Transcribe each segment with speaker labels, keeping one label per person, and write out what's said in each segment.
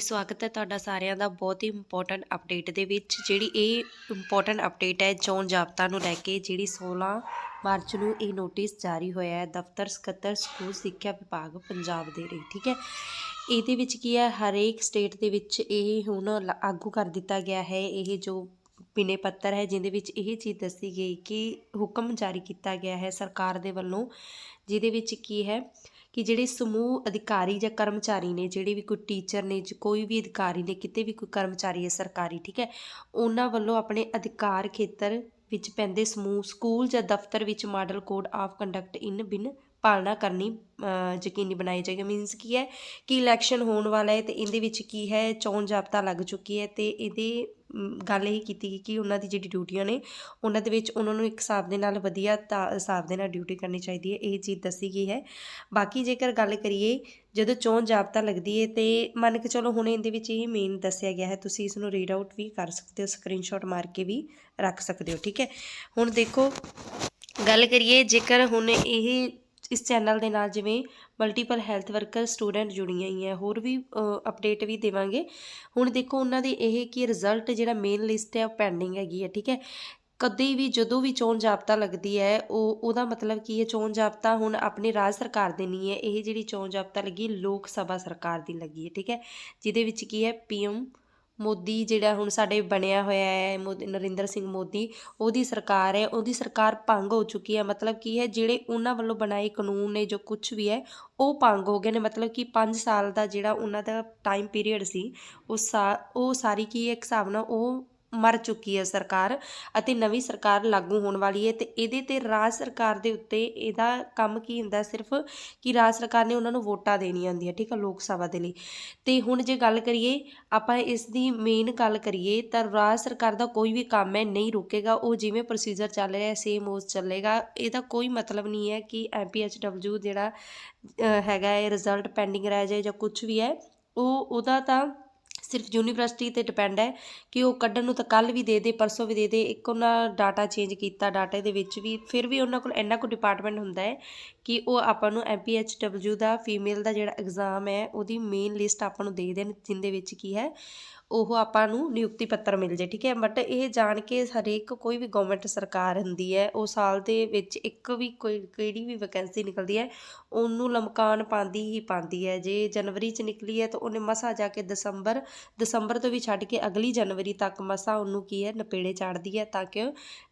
Speaker 1: ਸਵਾਗਤ ਹੈ ਤੁਹਾਡਾ ਸਾਰਿਆਂ ਦਾ ਬਹੁਤ ਹੀ ਇੰਪੋਰਟੈਂਟ ਅਪਡੇਟ ਦੇ ਵਿੱਚ, ਜਿਹੜੀ ਇਹ ਇੰਪੋਰਟੈਂਟ ਅਪਡੇਟ ਹੈ ਚੋਣ ਜਾਬਤਾ ਨੂੰ ਲੈ ਕੇ, ਜਿਹੜੀ 16 ਮਾਰਚ ਨੂੰ ਇਹ ਨੋਟਿਸ ਜਾਰੀ ਹੋਇਆ ਹੈ, ਦਫ਼ਤਰ ਸਕੱਤਰ ਸਕੂਲ ਸਿੱਖਿਆ ਵਿਭਾਗ ਪੰਜਾਬ ਦੇ ਲਈ, ਠੀਕ ਹੈ। ਇਹਦੇ ਵਿੱਚ ਕੀ ਹੈ, ਹਰੇਕ ਸਟੇਟ ਦੇ ਵਿੱਚ ਇਹ ਹੁਣ ਲ- ਆਗੂ ਕਰ ਦਿੱਤਾ ਗਿਆ ਹੈ, ਇਹ ਜੋ ਬਿਨੇ ਪੱਤਰ ਹੈ, ਜਿਹਦੇ ਵਿੱਚ ਇਹ ਚੀਜ਼ ਦੱਸੀ ਗਈ ਕਿ ਹੁਕਮ ਜਾਰੀ ਕੀਤਾ ਗਿਆ ਹੈ ਸਰਕਾਰ ਦੇ ਵੱਲੋਂ, ਜਿਹਦੇ ਵਿੱਚ ਕੀ ਹੈ ਕਿ ਜਿਹੜੇ ਸਮੂਹ ਅਧਿਕਾਰੀ ਜਾਂ ਕਰਮਚਾਰੀ ਨੇ, ਜਿਹੜੇ ਵੀ ਕੋਈ ਟੀਚਰ ਨੇ ਕੋਈ ਵੀ ਅਧਿਕਾਰੀ ਨੇ, ਕਿਤੇ ਵੀ ਕੋਈ ਕਰਮਚਾਰੀ ਹੈ ਸਰਕਾਰੀ, ਠੀਕ ਹੈ, ਉਹਨਾਂ ਵੱਲੋਂ ਆਪਣੇ ਅਧਿਕਾਰ ਖੇਤਰ ਵਿੱਚ ਪੈਂਦੇ ਸਮੂਹ, ਸਕੂਲ ਜਾਂ ਦਫ਼ਤਰ ਵਿੱਚ ਮਾਡਲ ਕੋਡ ਆਫ ਕੰਡਕਟ ਇਨ ਬਿਨ ਪਾਲਣਾ ਕਰਨੀ ਯਕੀਨੀ ਬਣਾਈ ਜਾਏਗੀ। ਮੀਨਸ ਕੀ ਹੈ ਕਿ ਇਲੈਕਸ਼ਨ ਹੋਣ ਵਾਲਾ ਹੈ ਤੇ ਇਹਦੇ ਵਿੱਚ ਕੀ ਹੈ ਚੋਣ ਜਾਬਤਾ ਲੱਗ ਚੁੱਕੀ ਹੈ ਤੇ ਇਹਦੇ ਗੱਲ ਇਹ ਕੀਤੀ ਗਈ ਕਿ ਉਹਨਾਂ ਦੀ ਜਿਹੜੀ ਡਿਊਟੀਆਂ ਨੇ, ਉਹਨਾਂ ਦੇ ਵਿੱਚ ਉਹਨਾਂ ਨੂੰ ਇੱਕ ਹਿਸਾਬ ਦੇ ਨਾਲ ਵਧੀਆ ਤਾ- ਹਿਸਾਬ ਦੇ ਨਾਲ ਡਿਊਟੀ ਕਰਨੀ ਚਾਹੀਦੀ ਹੈ, ਇਹ ਚੀਜ਼ ਦੱਸੀ ਗਈ ਹੈ। ਬਾਕੀ ਜੇਕਰ ਗੱਲ ਕਰੀਏ, ਜਦੋਂ ਚੋਣ ਜਾਬਤਾ ਲੱਗਦੀ ਹੈ ਤੇ ਮੰਨ ਕੇ ਚਲੋ ਹੁਣ ਇਹਦੇ ਵਿੱਚ ਇਹ ਮੇਨ ਦੱਸਿਆ ਗਿਆ ਹੈ, ਤੁਸੀਂ ਇਸ ਨੂੰ ਰੀਡ ਆਊਟ ਵੀ ਕਰ ਸਕਦੇ ਹੋ ਸਕਰੀਨਸ਼ਾਟ ਮਾਰ ਕੇ ਵੀ ਰੱਖ ਸਕਦੇ ਹੋ, ਠੀਕ ਹੈ? ਹੁਣ ਦੇਖੋ, ਗੱਲ ਕਰੀਏ ਜੇਕਰ ਹੁਣ ਇਹ ਇਸ ਚੈਨਲ ਦੇ ਨਾਲ ਜਿਵੇਂ ਮਲਟੀਪਲ ਹੈਲਥ ਵਰਕਰ ਸਟੂਡੈਂਟ ਜੁੜੀਆਂ ਹੀ ਹੈ ਹੋਰ ਵੀ ਅਪਡੇਟ ਵੀ ਦੇਵਾਂਗੇ। ਹੁਣ ਦੇਖੋ ਉਹਨਾਂ ਦੇ ਇਹ ਕੀ ਰਿਜ਼ਲਟ ਜਿਹੜਾ ਮੇਨ ਲਿਸਟ ਹੈ ਉਹ ਪੈਂਡਿੰਗ ਹੈਗੀ ਹੈ, ਠੀਕ ਹੈ? ਕਦੇ ਵੀ, ਜਦੋਂ ਵੀ ਚੋਣ ਜਾਬਤਾ ਲੱਗਦੀ ਹੈ, ਉਹ, ਉਹਦਾ ਮਤਲਬ ਕੀ ਹੈ? ਚੋਣ ਜਾਬਤਾ ਹੁਣ ਆਪਣੀ ਰਾਜ ਸਰਕਾਰ ਦੇ ਨਹੀਂ ਹੈ। ਇਹ ਜਿਹੜੀ ਚੋਣ ਜਾਬਤਾ ਲੱਗੀ, ਲੋਕ ਸਭਾ ਸਰਕਾਰ ਦੀ ਲੱਗੀ ਹੈ, ਠੀਕ ਹੈ? ਜਿਹਦੇ ਵਿੱਚ ਕੀ ਹੈ? ਪੀਐਮ ਮੋਦੀ ਜਿਹੜਾ ਹੁਣ ਸਾਡੇ ਬਣਿਆ ਹੋਇਆ ਹੈ, ਮੋਦੀ, ਨਰਿੰਦਰ ਸਿੰਘ ਮੋਦੀ, ਉਹਦੀ ਸਰਕਾਰ ਹੈ, ਉਹਦੀ ਸਰਕਾਰ ਭੰਗ ਹੋ ਚੁੱਕੀ ਹੈ। ਮਤਲਬ ਕੀ ਹੈ, ਜਿਹੜੇ ਉਹਨਾਂ ਵੱਲੋਂ ਬਣਾਏ ਕਾਨੂੰਨ ਨੇ, ਜੋ ਕੁਝ ਵੀ ਹੈ, ਉਹ ਭੰਗ ਹੋ ਗਏ ਨੇ। ਮਤਲਬ ਕਿ 5 ਸਾਲ ਦਾ ਜਿਹੜਾ ਉਹਨਾਂ ਦਾ ਟਾਈਮ ਪੀਰੀਅਡ ਸੀ, ਉਹ ਸਾ, ਉਹ ਸਾਰੀ ਕੀ ਹੈ, ਇੱਕ ਹਿਸਾਬ ਨਾਲ ਉਹ ਮਰ ਚੁੱਕੀ ਹੈ ਸਰਕਾਰ ਅਤੇ ਨਵੀਂ ਸਰਕਾਰ ਲਾਗੂ ਹੋਣ ਵਾਲੀ ਹੈ ਤੇ ਇਹਦੇ ਤੇ ਰਾਜ ਸਰਕਾਰ ਦੇ ਉੱਤੇ ਇਹਦਾ ਕੰਮ ਕੀ ਹੁੰਦਾ ਸਿਰਫ ਕਿ ਰਾਜ ਸਰਕਾਰ ਨੇ ਉਹਨਾਂ ਨੂੰ ਵੋਟਾਂ ਦੇਣੀਆਂ ਹੁੰਦੀਆਂ, ਠੀਕ ਹੈ ਲੋਕ ਸਭਾ ਦੇ ਲਈ। ਤੇ ਹੁਣ ਜੇ ਗੱਲ ਕਰੀਏ, ਆਪਾਂ ਇਸ ਦੀ ਮੇਨ ਗੱਲ ਕਰੀਏ ਤਾਂ ਰਾਜ ਸਰਕਾਰ ਦਾ ਕੋਈ ਵੀ ਕੰਮ ਹੈ ਨਹੀਂ ਰੁਕੇਗਾ, ਉਹ ਜਿਵੇਂ ਪ੍ਰੋਸੀਜਰ ਚੱਲ ਰਿਹਾ ਹੈ ਸੇਮ ਉਸ ਚੱਲੇਗਾ, ਇਹਦਾ ਕੋਈ ਮਤਲਬ ਨਹੀਂ ਹੈ ਕਿ ਐਮਪੀਐਚਡਬਲਯੂ ਜਿਹੜਾ ਹੈਗਾ ਹੈ ਰਿਜ਼ਲਟ ਪੈਂਡਿੰਗ ਰਹਿ ਜਾਏ ਜਾਂ ਕੁਝ ਵੀ ਹੈ, ਉਹ, ਉਹਦਾ ਤਾਂ ਸਿਰਫ ਯੂਨੀਵਰਸਿਟੀ ਤੇ ਡਿਪੈਂਡ ਹੈ ਕਿ ਉਹ ਕੱਢਣ ਨੂੰ ਤਾਂ ਕੱਲ ਵੀ ਦੇ ਦੇ, ਪਰਸੋਂ ਵੀ ਦੇ ਦੇ, ਇੱਕ ਉਹਨਾਂ ਡਾਟਾ ਚੇਂਜ ਕੀਤਾ ਡਾਟੇ ਦੇ ਵਿੱਚ ਵੀ, ਫਿਰ ਵੀ ਉਹਨਾਂ ਕੋਲ ਇੰਨਾ ਕੁ ਡਿਪਾਰਟਮੈਂਟ ਹੁੰਦਾ ਹੈ ਕਿ ਉਹ ਆਪਾਂ ਨੂੰ ਐਮਪੀਐਚਡਬਲਯੂ ਦਾ ਫੀਮੇਲ ਦਾ ਜਿਹੜਾ ਐਗਜ਼ਾਮ ਹੈ, ਉਹਦੀ ਮੇਨ ਲਿਸਟ ਆਪਾਂ ਨੂੰ ਦੇ ਦੇਣ ਜਿੰਦੇ ਵਿੱਚ ਕੀ ਹੈ, ਉਹ ਆਪਾਂ ਨੂੰ ਨਿਯੁਕਤੀ ਪੱਤਰ ਮਿਲ ਜੇ ਠੀਕ ਹੈ? ਬਟ ਇਹ ਜਾਣ ਕੇ ਹਰੇਕ ਕੋਈ ਵੀ ਗਵਰਨਮੈਂਟ ਸਰਕਾਰ ਹੁੰਦੀ ਹੈ, ਉਹ ਸਾਲ ਦੇ ਵਿੱਚ ਇੱਕ ਵੀ ਕੋਈ, ਕਿਹੜੀ ਵੀ ਵੈਕੈਂਸੀ ਨਿਕਲਦੀ ਹੈ, ਉਹਨੂੰ ਲਮਕਾਨ ਪਾਉਂਦੀ ਹੀ ਪਾਉਂਦੀ ਹੈ। ਜੇ ਜਨਵਰੀ 'ਚ ਨਿਕਲੀ ਹੈ ਤਾਂ ਉਹਨੇ ਮਸਾ ਜਾ ਕੇ ਦਸੰਬਰ ਦਸੰਬਰ ਤੋਂ ਵੀ ਛੱਡ ਕੇ ਅਗਲੀ ਜਨਵਰੀ ਤੱਕ ਮਸਾ ਉਹਨੂੰ ਕੀ ਹੈ, ਨਪੇੜੇ ਚਾੜਦੀ ਹੈ ਤਾਂ ਕਿ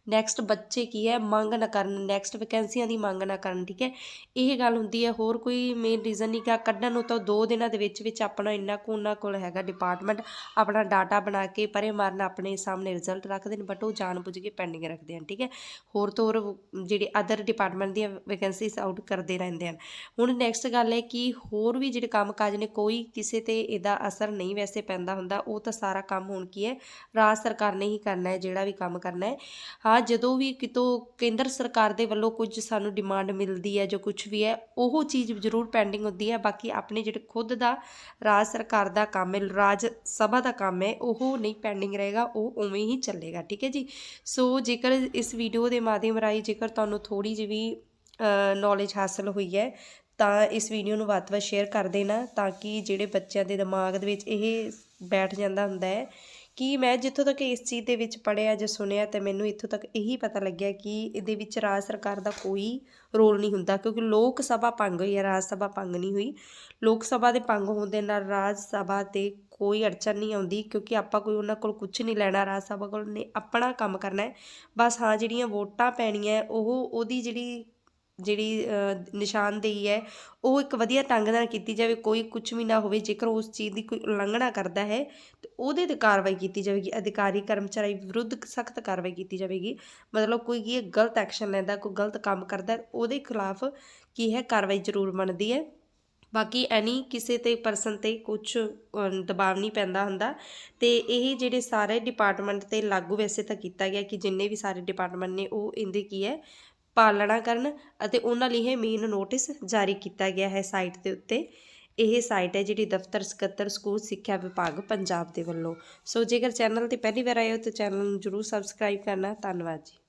Speaker 1: ਨੈਕਸਟ ਬੱਚੇ ਕੀ ਹੈ? ਮੰਗ ਨਾ ਕਰਨ। ਨੈਕਸਟ ਵੈਕੈਂਸੀਆਂ ਦੀ ਮੰਗ ਨਾ ਕਰਨ, ਠੀਕ ਹੈ? ਇਹ ਗੱਲ ਹੁੰਦੀ ਹੈ, ਹੋਰ ਕੋਈ ਮੇਨ ਰੀਜ਼ਨ ਨਹੀਂ ਕਿ ਕੱਢਣ ਨੂੰ ਤਾਂ ਦੋ ਦਿਨਾਂ ਦੇ ਵਿੱਚ ਵਿੱਚ ਆਪਣਾ ਇੰਨਾ ਕੁ ਉਹਨਾਂ ਕੋਲ ਹੈਗਾ ਡਿਪਾਰਟਮੈਂਟ ਆਪਣਾ ਡਾਟਾ ਬਣਾ ਕੇ ਪਰੇ ਮਾਰਨ ਆਪਣੇ ਸਾਹਮਣੇ ਰਿਜ਼ਲਟ ਰੱਖਦੇ ਨੇ ਬਟ ਉਹ ਜਾਣ ਬੁੱਝ ਕੇ ਪੈਂਡਿੰਗ ਰੱਖਦੇ ਹਨ, ਠੀਕ ਹੈ? ਹੋਰ ਤੋਂ ਹੋਰ ਜਿਹੜੇ ਅਦਰ ਡਿਪਾਰਟਮੈਂਟ ਦੀਆਂ ਵੈਕੈਂਸੀਜ਼ ਆਊਟ ਕਰਦੇ ਰਹਿੰਦੇ ਹਨ। ਹੁਣ ਨੈਕਸਟ ਗੱਲ ਹੈ ਕਿ ਹੋਰ ਵੀ ਜਿਹੜੇ ਕੰਮਕਾਜ ਨੇ, ਕੋਈ ਕਿਸੇ ਤੇ ਇਹਦਾ ਅਸਰ ਨਹੀਂ ਵੈਸੇ ਪੈਂਦਾ ਹੁੰਦਾ, ਉਹ ਤਾਂ ਸਾਰਾ ਕੰਮ ਹੁਣ ਕੀ ਹੈ? ਰਾਜ ਸਰਕਾਰ ਨੇ ਹੀ ਕਰਨਾ ਹੈ, ਜਿਹੜਾ ਵੀ ਕੰਮ ਕਰਨਾ ਹੈ। ਹਾਂ ਜਦੋਂ ਵੀ ਕਿਤੋਂ ਕੇਂਦਰ ਸਰਕਾਰ ਦੇ ਵੱਲੋਂ ਕੁਝ ਸਾਨੂੰ ਡਿਮਾਂਡ ਮਿਲਦੀ ਹੈ ਜੋ ਕੁਝ ਵੀ ਹੈ, ਉਹ ਚੀਜ਼ ਜ਼ਰੂਰ ਪੈਂਡਿੰਗ ਹੁੰਦੀ ਹੈ। ਬਾਕੀ ਆਪਣੇ ਜਿਹੜੇ ਖੁਦ ਦਾ ਰਾਜ ਸਰਕਾਰ ਦਾ ਕੰਮ ਹੈ, ਰਾਜ ਸਭਾ ਦਾ ਕੰਮ ਹੈ, ਉਹ ਨਹੀਂ ਪੈਂਡਿੰਗ ਰਹੇਗਾ, ਉਹ ਉਵੇਂ ਹੀ ਚੱਲੇਗਾ, ਠੀਕ ਹੈ ਜੀ? ਸੋ ਜੇਕਰ ਇਸ ਵੀਡੀਓ ਦੇ ਮਾਧਿਅਮ ਰਾਹੀਂ ਜੇਕਰ ਤੁਹਾਨੂੰ ਥੋੜੀ ਜਿਹੀ ਵੀ ਨੌਲੇਜ ਹਾਸਲ ਹੋਈ ਹੈ, ਤਾਂ ਇਸ ਵੀਡੀਓ ਨੂੰ ਵੱਧ ਤੋਂ ਵੱਧ ਸ਼ੇਅਰ ਕਰ ਦੇਣਾ, ਤਾਂ ਕਿ ਜਿਹੜੇ ਬੱਚਿਆਂ ਦੇ ਦਿਮਾਗ ਦੇ ਵਿੱਚ ਇਹ ਬੈਠ ਜਾਂਦਾ ਹੁੰਦਾ ਹੈ ਕਿ ਮੈਂ ਜਿੱਥੋਂ ਤੱਕ ਇਸ ਚੀਜ਼ ਦੇ ਵਿੱਚ ਪੜਿਆ ਜਾਂ ਸੁਣਿਆ ਤੇ ਮੈਨੂੰ ਇੱਥੋਂ ਤੱਕ ਇਹੀ ਪਤਾ ਲੱਗਿਆ ਕਿ ਇਹਦੇ ਵਿੱਚ ਰਾਜ ਸਰਕਾਰ ਦਾ ਕੋਈ ਰੋਲ ਨਹੀਂ ਹੁੰਦਾ, ਕਿਉਂਕਿ ਲੋਕ ਸਭਾ ਭੰਗ ਹੋਈ ਹੈ, ਰਾਜ ਸਭਾ ਭੰਗ ਨਹੀਂ ਹੋਈ। ਲੋਕ ਸਭਾ ਦੇ ਭੰਗ ਹੋਣ ਦੇ ਨਾਲ ਰਾਜ ਸਭਾ ਤੇ ਕੋਈ ਅੜਚਨ ਨਹੀਂ ਆਉਂਦੀ, ਕਿਉਂਕਿ ਆਪਾਂ ਕੋਈ ਉਹਨਾਂ ਕੋਲ ਕੁਝ ਨਹੀਂ ਲੈਣਾ, ਰਾਜ ਸਭਾ ਕੋਲ ਨੇ ਆਪਣਾ ਕੰਮ ਕਰਨਾ ਹੈ। ਬਸ ਹਾਂ, ਜਿਹੜੀਆਂ ਵੋਟਾਂ ਪੈਣੀਆਂ, ਉਹ ਉਹਦੀ ਜਿਹੜੀ ਜਿਹੜੀ ਨਿਸ਼ਾਨਦੇਹੀ ਹੈ, ਉਹ ਇੱਕ ਵਧੀਆ ਢੰਗ ਨਾਲ ਕੀਤੀ ਜਾਵੇ, ਕੋਈ ਕੁਝ ਵੀ ਨਾ ਹੋਵੇ, ਜੇਕਰ ਉਸ ਚੀਜ਼ ਦੀ ਕੋਈ ਉਲੰਘਣਾ ਕਰਦਾ ਹੈ, ਤਾਂ ਉਹਦੇ ਤੇ ਕਾਰਵਾਈ ਕੀਤੀ ਜਾਵੇਗੀ, ਅਧਿਕਾਰੀ, ਕਰਮਚਾਰੀ ਵਿਰੁੱਧ ਸਖਤ ਕਾਰਵਾਈ ਕੀਤੀ ਜਾਵੇਗੀ। ਮਤਲਬ ਕੋਈ ਕੀ ਹੈ, ਗਲਤ ਐਕਸ਼ਨ ਲੈਂਦਾ, ਕੋਈ ਗਲਤ ਕੰਮ ਕਰਦਾ, ਉਹਦੇ ਖਿਲਾਫ ਕੀ ਹੈ, ਕਾਰਵਾਈ ਜ਼ਰੂਰ ਬਣਦੀ ਹੈ। ਬਾਕੀ ਐਨੀ ਕਿਸੇ ਤੇ, ਪਰਸਨ ਤੇ ਕੁਝ ਦਬਾਅ ਨਹੀਂ ਪੈਂਦਾ ਹੁੰਦਾ, ਤੇ ਇਹ ਜਿਹੜੇ ਸਾਰੇ ਡਿਪਾਰਟਮੈਂਟ ਤੇ ਲਾਗੂ ਵੈਸੇ ਤਾਂ ਕੀਤਾ ਗਿਆ ਕਿ ਜਿੰਨੇ ਵੀ ਸਾਰੇ ਡਿਪਾਰਟਮੈਂਟ ਨੇ, ਉਹ ਇਹਦੇ ਕੀ ਹੈ ਪਾਲਣਾ ਕਰਨ ਅਤੇ ਉਹਨਾਂ ਲਈ ਇਹ ਮੇਨ ਨੋਟਿਸ ਜਾਰੀ ਕੀਤਾ ਗਿਆ ਹੈ ਸਾਈਟ ਦੇ ਉੱਤੇ। ਇਹ ਸਾਈਟ ਹੈ ਜਿਹੜੀ ਦਫ਼ਤਰ, ਸਕੱਤਰ, ਸਕੂਲ, ਸਿੱਖਿਆ ਵਿਭਾਗ ਪੰਜਾਬ ਦੇ ਵੱਲੋਂ। ਸੋ ਜੇਕਰ ਚੈਨਲ ਤੇ ਪਹਿਲੀ ਵਾਰ ਆਏ ਹੋ ਤਾਂ ਚੈਨਲ ਨੂੰ ਜਰੂਰ ਸਬਸਕ੍ਰਾਈਬ ਕਰਨਾ। ਧੰਨਵਾਦ ਜੀ।